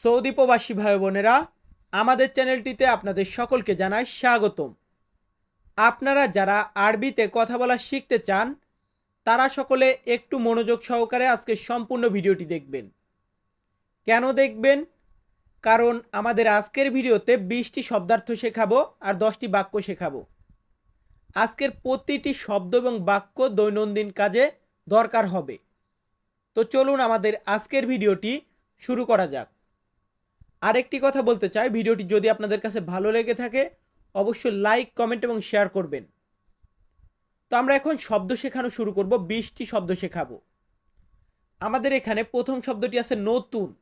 Saudi প্রবাসী ভাই বোনেরা, আমাদের চ্যানেলটিতে আপনাদের সকলকে জানাই স্বাগতম। আপনারা যারা আরবিতে কথা বলা শিখতে চান, তারা সকলে একটু মনোযোগ সহকারে আজকে সম্পূর্ণ ভিডিওটি দেখবেন। কেন দেখবেন? কারণ আমাদের আজকের ভিডিওতে বিশটি শব্দার্থ শেখাবো আর দশটি বাক্য শেখাবো। আজকের প্রতিটি শব্দ এবং বাক্য দৈনন্দিন কাজে দরকার হবে। তো চলুন আমাদের আজকের ভিডিওটি শুরু করা যাক। আরেকটি কথা বলতে চাই, ভিডিওটি যদি আপনাদের কাছে ভালো লেগে থাকে, অবশ্যই লাইক, কমেন্ট এবং শেয়ার করবেন। তো আমরা এখন শব্দ শেখানো শুরু করব, বিশটি শব্দ শেখাবো। আমাদের এখানে প্রথম শব্দটি আছে নতুন।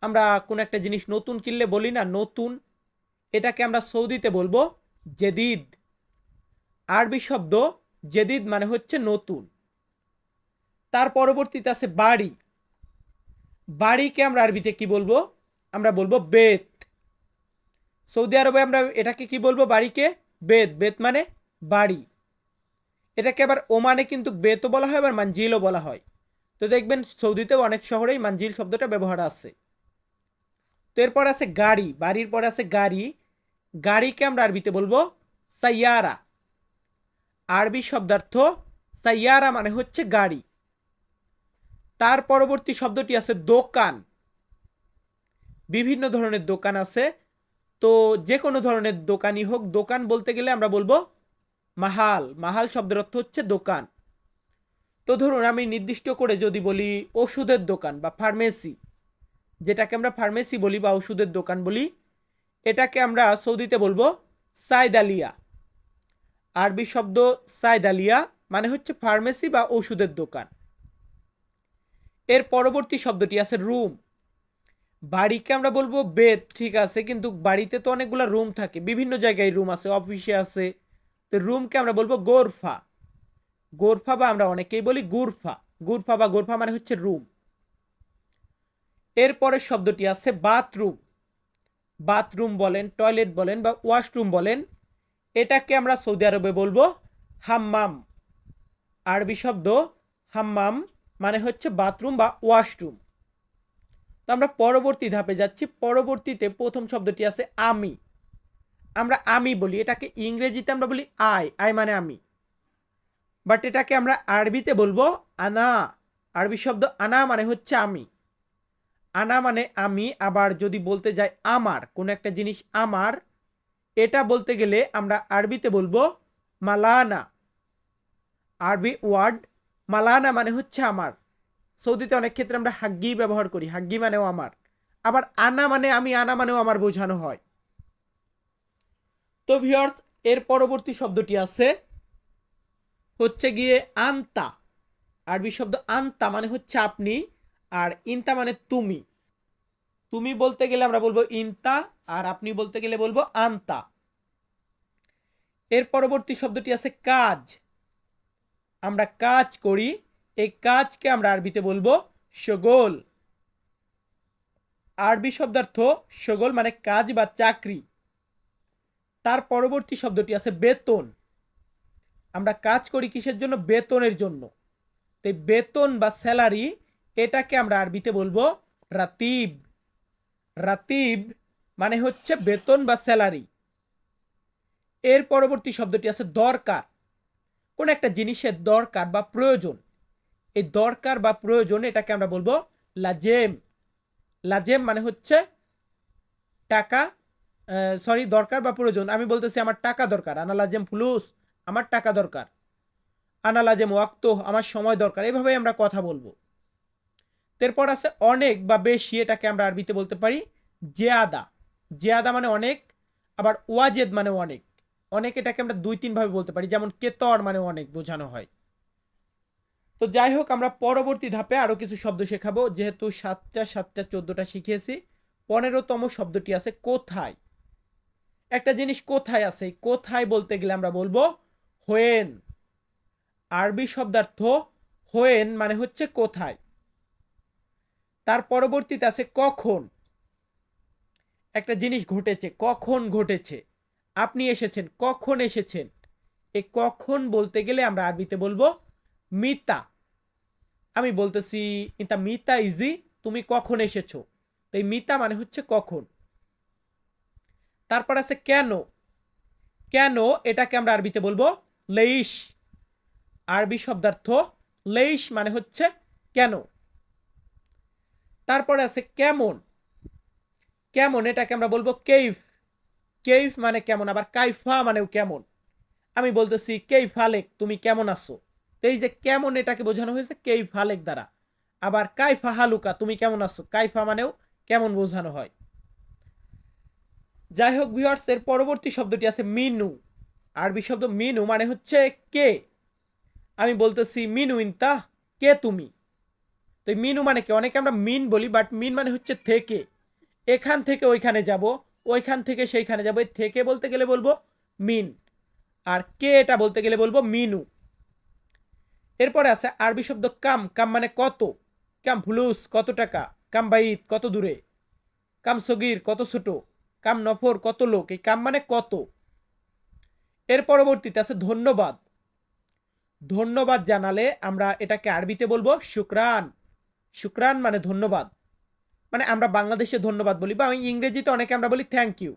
আমরা কোনো একটা জিনিস নতুন কিনলে বলি না, নতুন। এটাকে আমরা সৌদিতে বলব জেদিদ। আরবি শব্দ জেদিদ মানে হচ্ছে নতুন। তার পরবর্তীতে আছে বাড়ি। বাড়িকে আমরা আরবিতে কি বলব? আমরা বলব বেত। সৌদি আরবে আমরা এটাকে কি বলব? বাড়িকে? বেত। বেত মানে বাড়ি। এটাকে আবার ওমানে কিন্তু বেতও বলা হয়, আবার মানজিলও বলা হয়। তো দেখবেন সৌদিতেও অনেক শহরেই মানজিল শব্দটা ব্যবহার আছে। তো এরপর আছে গাড়ি। বাড়ির পরে আছে গাড়ি। গাড়িকে আমরা আরবিতে বলব সাইয়ারা। আরবি শব্দার্থ সাইয়ারা মানে হচ্ছে গাড়ি। তার পরবর্তী শব্দটি আছে দোকান। বিভিন্ন ধরনের দোকান আছে। তো যে কোনো ধরনের দোকানই হোক, দোকান বলতে গেলে আমরা বলব মাহাল। মাহাল শব্দের অর্থ হচ্ছে দোকান। তো ধরুন আমি নির্দিষ্ট করে যদি বলি ওষুধের দোকান বা ফার্মেসি, যেটাকে আমরা ফার্মেসি বলি বা ওষুধের দোকান বলি, এটাকে আমরা সৌদিতে বলব সাইদালিয়া। আরবি শব্দ সাইদালিয়া মানে হচ্ছে ফার্মেসি বা ওষুধের দোকান। এর পরবর্তী শব্দটি আছে রুম। বাড়িকে আমরা বলব বেদ, ঠিক আছে, কিন্তু বাড়িতে তো অনেকগুলো রুম থাকে, বিভিন্ন জায়গায় রুম আছে, অফিসে আছে। তো রুমকে আমরা বলব গোরফা। গোরফা বা আমরা অনেকেই বলি গুরফা। গুরফা বা গোরফা মানে হচ্ছে রুম। এরপরের শব্দটি আছে বাথরুম। বাথরুম বলেন, টয়লেট বলেন বা ওয়াশরুম বলেন, এটাকে আমরা সৌদি আরবে বলব হাম্মাম। আরবি শব্দ হাম্মাম মানে হচ্ছে বাথরুম বা ওয়াশরুম। তো আমরা পরবর্তী ধাপে যাচ্ছি। পরবর্তীতে প্রথম শব্দটি আছে আমি। আমরা আমি বলি, এটাকে ইংরেজিতে আমরা বলি আই আই মানে আমি। বাট এটাকে আমরা আরবিতে বলব আনা। আরবি শব্দ আনা মানে হচ্ছে আমি। আনা মানে আমি, আবার যদি বলতে যাই আমার, কোনো একটা জিনিস আমার, এটা বলতে গেলে আমরা আরবিতে বলব মালানা। আরবি ওয়ার্ড মালানা মানে হচ্ছে আমার। সৌদিতে অনেক ক্ষেত্রে আমরা হাগ্গি ব্যবহার করি, হাগ্গি মানেও আমার। আবার আনা মানে আমি, আনা মানেও আমার বোঝানো হয়। তো ভিওর্স এর পরবর্তী শব্দটি আছে, হচ্ছে গিয়ে আন্তা। আরবি শব্দ আন্তা মানে হচ্ছে আপনি, আর ইনতা মানে তুমি। তুমি বলতে গেলে আমরা বলব ইনতা, আর আপনি বলতে গেলে বলব আন্তা। এর পরবর্তী শব্দটি আছে কাজ। আমরা কাজ করি এই কাজকে আমরা আরবিতে বলব সগোল। আরবি শব্দার্থ সগোল মানে কাজ বা চাকরি। তার পরবর্তী শব্দটি আছে বেতন। আমরা কাজ করি কিসের জন্য? বেতনের জন্য। তাই বেতন বা স্যালারি এটাকে আমরা আরবিতে বলব রাতিব। রাতিব মানে হচ্ছে বেতন বা স্যালারি। এর পরবর্তী শব্দটি আছে দরকার। কোন একটা জিনিসের দরকার বা প্রয়োজন। এই দরকার বা প্রয়োজন এটাকে আমরা বলব লাজেম। লাজেম মানে হচ্ছে টাকা সরি দরকার বা প্রয়োজন। আমি বলতেছি আমার টাকা দরকার, আনা লাজেম ফুলুস, আমার টাকা দরকার। আনা লাজেম ওয়াক্ত, আমার সময় দরকার, এভাবেই আমরা কথা বলব। এরপর আছে অনেক বা বেশি, এটাকে আমরা আরবিতে বলতে পারি জেয়াদা। জেয়াদা মানে অনেক, আবার ওয়াজেদ মানে অনেক। অনেক এটাকে আমরা দুই তিনভাবে বলতে পারি, যেমন কেতর মানে অনেক, বোঝানো হয়। তো যাই হোক, আমরা পরবর্তী ধাপে আরও কিছু শব্দ শেখাবো। যেহেতু সাতটা সাতটা, চোদ্দোটা শিখিয়েছি পনেরোতম শব্দটি আছে কোথায়? একটা জিনিস কোথায় আছে? কোথায় বলতে গেলে আমরা বলব হোয়েন। আরবি শব্দার্থ হোয়েন মানে হচ্ছে কোথায়। তার পরবর্তীতে আছে কখন। একটা জিনিস ঘটেছে, কখন ঘটেছে? আপনি এসেছেন, কখন এসেছেন? এ কখন বলতে গেলে আমরা আরবিতে বলব মিতা। আমি বলতেছি, ইতা মিতা ইজি, তুমি কখন এসেছ? তো এই মিতা মানে হচ্ছে কখন। তারপর আছে কেন? কেন এটাকে আমরা আরবিতে বলব লেইশ। আরবি শব্দার্থ লেইশ মানে হচ্ছে কেন? তারপরে আছে কেমন? কেমন এটাকে আমরা বলব কেইফ। কেইফ মানে কেমন, আবার কাইফা মানেও কেমন। আমি বলতেছি, কেইফ আলেক, তুমি কেমন আছো? তো এই যে কেমন এটাকে বোঝানো হয়েছে? কেইফ আলেক দ্বারা। আবার কাইফা হালুকা, তুমি কেমন আছো? কাইফা মানেও কেমন বোঝানো হয়। যাই হোক ভিওয়ার্স এর পরবর্তী শব্দটি আছে মিনু। আরবি শব্দ মিনু মানে হচ্ছে কে? আমি বলতেছি মিনু ইনতা, কে তুমি? তো মিনু মানে কি? অনেকে আমরা মিন বলি বাট মিন মানে হচ্ছে থেকে। এখান থেকে ওইখানে যাব, ওইখান থেকে সেইখানে যাব। থেকে বলতে গেলে বলব মিন। আর কে এটা বলতে গেলে বলব মিনু। এরপরে আছে আরবি শব্দ কাম কাম মানে কত? কাম ফুলুস কত টাকা? কাম বাইত, কত দূরে? কাম সগির, কত ছোট? কাম নফর, কত লোক? এই কাম মানে কত? এর পরবর্তীতে আছে ধন্যবাদ। ধন্যবাদ জানালে আমরা এটাকে আরবিতে বলব শুক্রান। শুক্রান মানে ধন্যবাদ। মানে আমরা বাংলাদেশে ধন্যবাদ বলি বা ইংরেজিতে অনেকে আমরা বলি থ্যাংক ইউ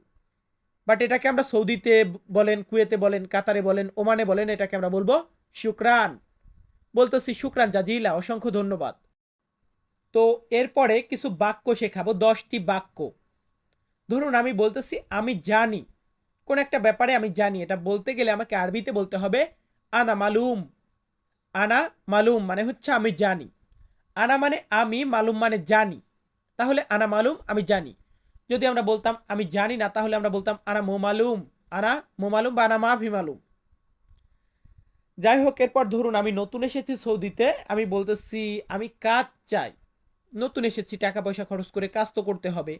বাট এটাকে আমরা সৌদিতে বলেন, কুয়েতে বলেন, কাতারে বলেন, ওমানে বলেন, এটাকে আমরা বলব শুক্রান। বলতেছি, শুক্রান, জাজিলা, অসংখ্য ধন্যবাদ। তো এরপরে কিছু বাক্য শেখাবো, দশটি বাক্য। ধরুন, আমি বলতেছি, আমি জানি। কোন একটা ব্যাপারে আমি জানি, এটা বলতে গেলে আমাকে আরবিতে বলতে হবে, আনা মালুম। আনা মালুম মানে হচ্ছে, আমি জানি। আনা মানে আমি মালুম মানে জানি। তাহলে, আনা মালুম, আমি জানি। যদি আমরা বলতাম, আমি জানি না, তাহলে আমরা বলতাম, আনা মো মালুম। আনা মো মালুম বা আনা মাফি মালুম। যাই হোক এরপর ধরুন আমি নতুন এসেছি সৌদিতে, আমি বলতেছি, আমি কাজ চাই। নতুন এসেছি, টাকা পয়সা খরচ করে কাজ তো করতে হবে।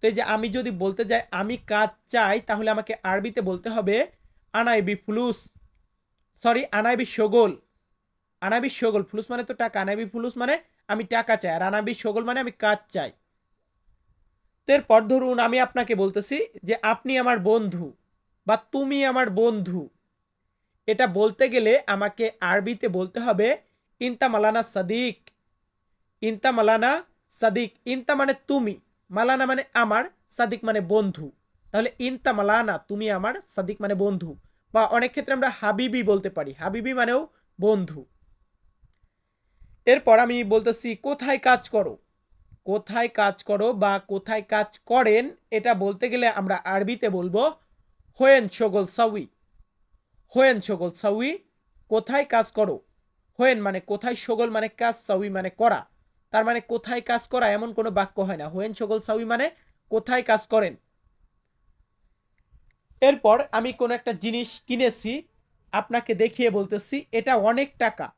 তো যে আমি যদি বলতে যাই, আমি কাজ চাই, তাহলে আমাকে আরবিতে বলতে হবে, আনাইবি ফুলুস। সরি, আনাইবি সগোল আনাবি সগোল ফুলুস মানে তো টাকা। আনাবি ফুলুস মানে আমি টাকা চাই। আর আনাবি সগোল মানে আমি কাজ চাই। তো এরপর ধরুন আমি আপনাকে বলতেছি যে, আপনি আমার বন্ধু বা তুমি আমার বন্ধু। এটা বলতে গেলে আমাকে আরবিতে বলতে হবে ইনতা মালানা সাদিক। ইনতা মালানা সাদিক। ইনতা মানে তুমি। মালানা মানে আমার, সাদিক মানে বন্ধু। তাহলে ইনতা মালানা, তুমি আমার, সাদিক মানে বন্ধু। বা অনেক ক্ষেত্রে আমরা হাবিবি বলতে পারি। হাবিবি মানেও বন্ধু। এরপর আমি বলতেছি, কোথায় কাজ করো? কোথায় কাজ করো বা কোথায় কাজ করেন? এটা বলতে গেলে আমরা আরবিতে বলব, হোয়েন সগল সাউই হোয়েন সগল সাউই, কোথায় কাজ করো? হোয়েন মানে কোথায় সগল মানে কাজ, সাউই মানে করা। তার মানে কোথায় কাজ করা, এমন কোনো বাক্য হয় না। হোয়েন সগল সাউই মানে কোথায় কাজ করেন। এরপর আমি কোনো একটা জিনিস কিনেছি, আপনাকে দেখিয়ে বলতেছি, এটা অনেক টাকা।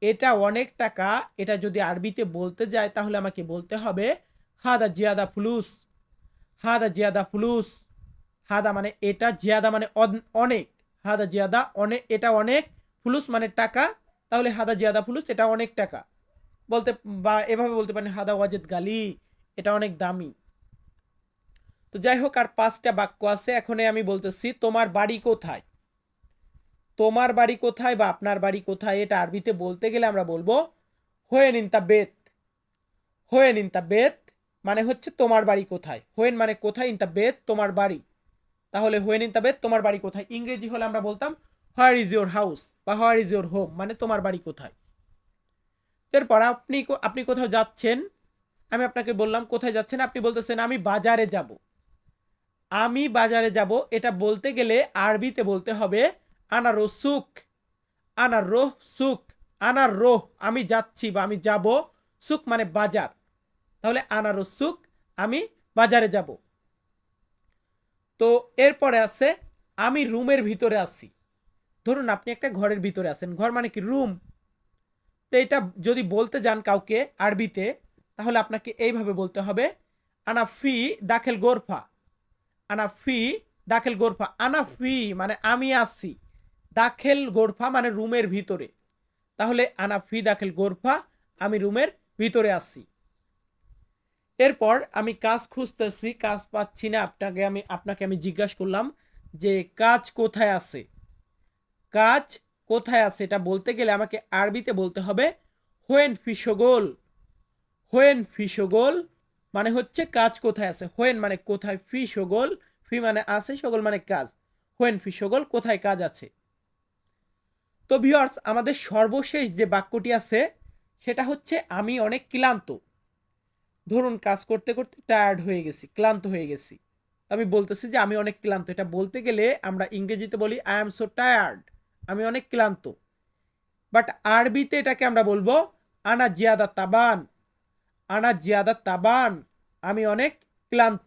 এটা অনেক টাকা, এটা যদি আরবিতে বলতে যায়, তাহলে আমাকে বলতে হবে, হাদা জিয়াদা ফুলুস, হাদা জিয়াদা ফুলুস। হাদা মানে এটা, জিয়াদা মানে অন- অনেক। হাদা জিয়াদা অনেক এটা অনেক ফুলুস মানে টাকা, তাহলে হাদা জিয়াদা ফুলুস, এটা অনেক টাকা। বলতে, বা এভাবে বলতে পারেন, হাদা ওয়াজেদ গালি, এটা অনেক দামি। তো যাই হোক, আর পাঁচটা বাক্য আছে এখন আমি বলতেছি, তোমার বাড়ি কোথায়? তোমার বাড়ি কোথায় বা আপনার বাড়ি কোথায়, এটা আরবিতে বলতে গেলে আমরা বলব, হোয়েন ইন তা বেত। হোয়েন ইন তা বেত মানে হচ্ছে তোমার বাড়ি কোথায়। হোয়েন মানে কোথায় ইন তা বেত? তোমার বাড়ি। তাহলে হোয়েন ইন তাবে, তোমার বাড়ি কোথায়? ইংরেজি হলে আমরা বলতাম হোয়ার ইজ ইয়োর হাউস বা হোয়ার ইজ ইয়োর হোম মানে তোমার বাড়ি কোথায়? এরপর আপনি আপনি কোথাও যাচ্ছেন, আমি আপনাকে বললাম, কোথায় যাচ্ছেন? আপনি বলতেছেন, আমি বাজারে যাব। আমি বাজারে যাব, এটা বলতে গেলে আরবিতে বলতে হবে আনা রসুক আনা রোহ সুক আনা রোহ আমি যাচ্ছি বা আমি যাব। সুক মানে বাজার। তাহলে আনা রসুক আমি বাজারে যাব। তো এরপরে আছে, আমি রুমের ভিতরে আছি। ধরুন আপনি একটা ঘরের ভিতরে আছেন। ঘর মানে কি? রুম। তো এটা যদি বলতে যান কাউকে আরবিতে, তাহলে আপনাকে এইভাবে বলতে হবে, আনা ফি দাখেল গোরফা। আনা ফি দাখেল গোরফা। আনা ফি মানে আমি আসছি দাখেল গোরফা মানে রুমের ভিতরে। তাহলে আনা ফি দাখেল গোরফা, আমি রুমের ভিতরে আসছি এরপর আমি কাজ খুঁজতেছি, কাজ পাচ্ছি না আপনাকে, আমি আপনাকে আমি জিজ্ঞাসা করলাম যে কাজ কোথায় আছে? কাজ কোথায় আছে এটা বলতে গেলে আমাকে আরবিতে বলতে হবে হোয়েন ফিসোগোল হোয়েন ফিসোগোল মানে হচ্ছে কাজ কোথায় আছে। হোয়েন মানে কোথায় ফি সগোল ফি মানে আছে, সগোল মানে কাজ। হোয়েন ফি সগোল কোথায় কাজ আছে? তো ভিউয়ার্স, আমাদের সর্বশেষ যে বাক্যটি আছে, সেটা হচ্ছে, আমি অনেক ক্লান্ত। ধরুন কাজ করতে করতে টায়ার্ড হয়ে গেছি, ক্লান্ত হয়ে গেছি। আমি বলতেছি যে আমি অনেক ক্লান্ত। এটা বলতে গেলে আমরা ইংরেজিতে বলি আই এম সো টায়ার্ড আমি অনেক ক্লান্ত। বাট আরবিতে এটাকে আমরা বলব, আনা জিয়াদা তাবান। আনা জিয়াদা তাবান। আমি অনেক ক্লান্ত।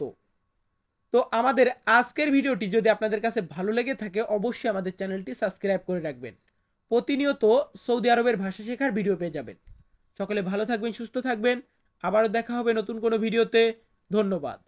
তো আমাদের আজকের ভিডিওটি যদি আপনাদের কাছে ভালো লেগে থাকে, অবশ্যই আমাদের চ্যানেলটি সাবস্ক্রাইব করে রাখবেন। প্রতিনিয়ত সৌদি আরবের ভাষা শেখার ভিডিও পেয়ে যাবেন। সকলে ভালো থাকবেন, সুস্থ থাকবেন। আবারও দেখা হবে নতুন কোনো ভিডিওতে। ধন্যবাদ।